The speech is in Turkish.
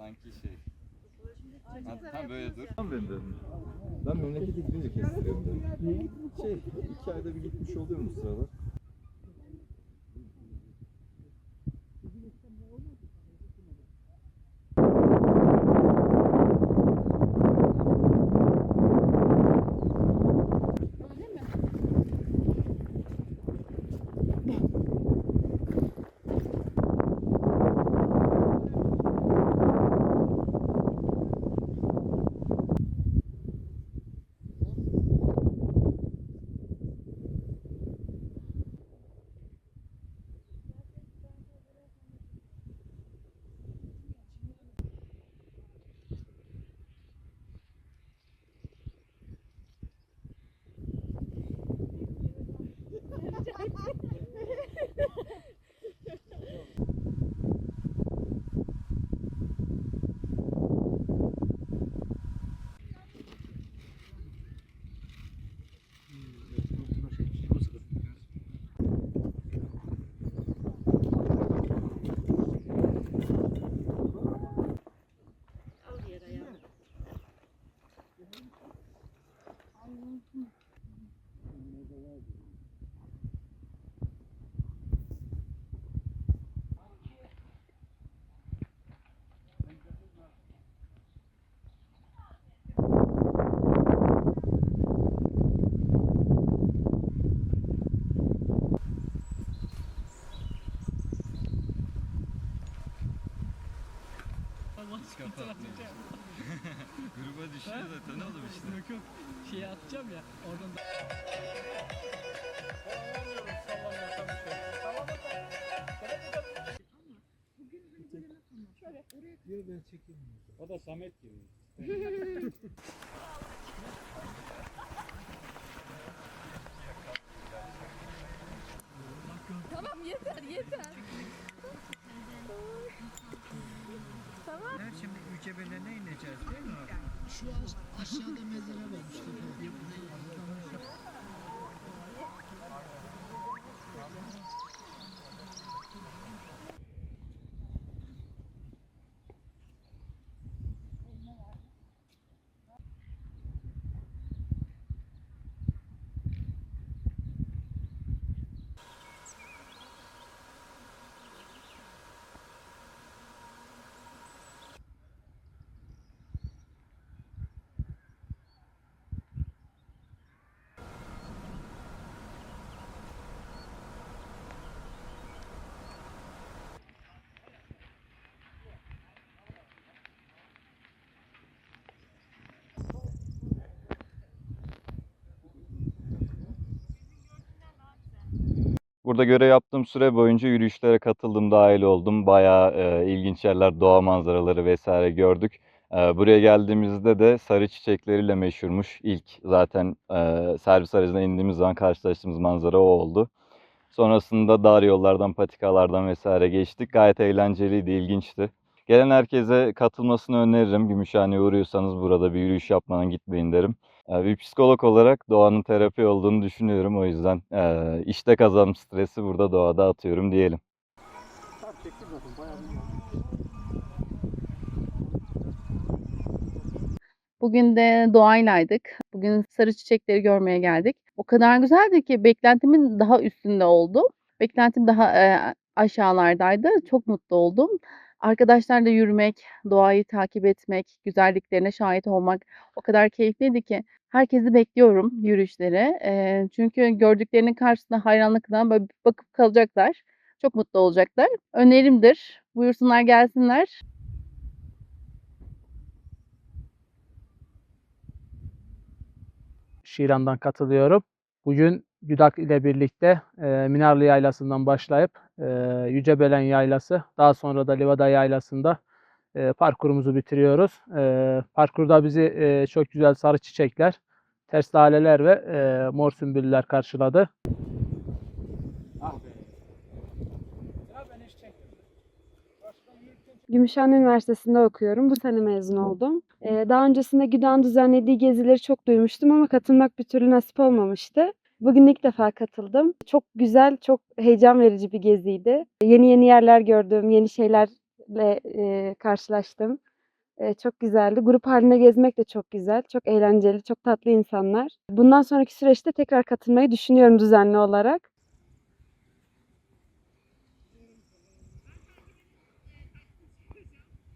sanki şey. Ha, tam böyle dur. Ben dedim. Ben memlekete gidince kestiriyorum dedim. Şey, iki ayda bir gitmiş oluyorum bu sıralar. Gruba düşüyor zaten oğlum işte. Yok yok. Şeye atacağım ya. Oradan da... O da Samet gibi. Tamam yeter yeter. Şimdi ülkebelerine ineceğiz değil mi? Şu aşağıda mezara var Burada görev yaptığım süre boyunca yürüyüşlere katıldım, dahil oldum. Bayağı e, ilginç yerler, doğa manzaraları vesaire gördük. E, buraya geldiğimizde de sarı çiçekleriyle meşhurmuş. İlk zaten e, servis aracına indiğimiz zaman karşılaştığımız manzara o oldu. Sonrasında dar yollardan, patikalardan vesaire geçtik. Gayet eğlenceliydi, ilginçti. Gelen herkese katılmasını öneririm. Gümüşhane'ye uğruyorsanız burada bir yürüyüş yapmanın gitmeyin derim. Bir psikolog olarak doğanın terapi olduğunu düşünüyorum. O yüzden eee, işte kazanım stresi burada doğada atıyorum diyelim. Bugün de doğaylaydık. Bugün sarı çiçekleri görmeye geldik. O kadar güzeldi ki beklentimin daha üstünde oldu. Beklentim daha e, aşağılardaydı. Çok mutlu oldum. Arkadaşlarla yürümek, doğayı takip etmek, güzelliklerine şahit olmak o kadar keyifliydi ki herkesi bekliyorum yürüyüşlere. E, çünkü gördüklerinin karşısında hayranlıkla böyle bakıp kalacaklar. Çok mutlu olacaklar. Önerimdir. Buyursunlar gelsinler. Şiran'dan katılıyorum. Bugün Güdak ile birlikte e, Minarlı Yaylası'ndan başlayıp e, Yücebelen Yaylası, daha sonra da Livada Yaylası'nda e, parkurumuzu bitiriyoruz. E, parkurda bizi e, çok güzel sarı çiçekler, ters laleler ve e, mor sümbüller karşıladı. Gümüşhane Üniversitesi'nde okuyorum. Bu sene mezun oldum. Ee, daha öncesinde GÜDA'nın düzenlediği gezileri çok duymuştum ama katılmak bir türlü nasip olmamıştı. Bugün ilk defa katıldım. Çok güzel, çok heyecan verici bir geziydi. Yeni yeni yerler gördüm, yeni şeylerle e, karşılaştım. E, çok güzeldi. Grup halinde gezmek de çok güzel, çok eğlenceli, çok tatlı insanlar. Bundan sonraki süreçte tekrar katılmayı düşünüyorum düzenli olarak.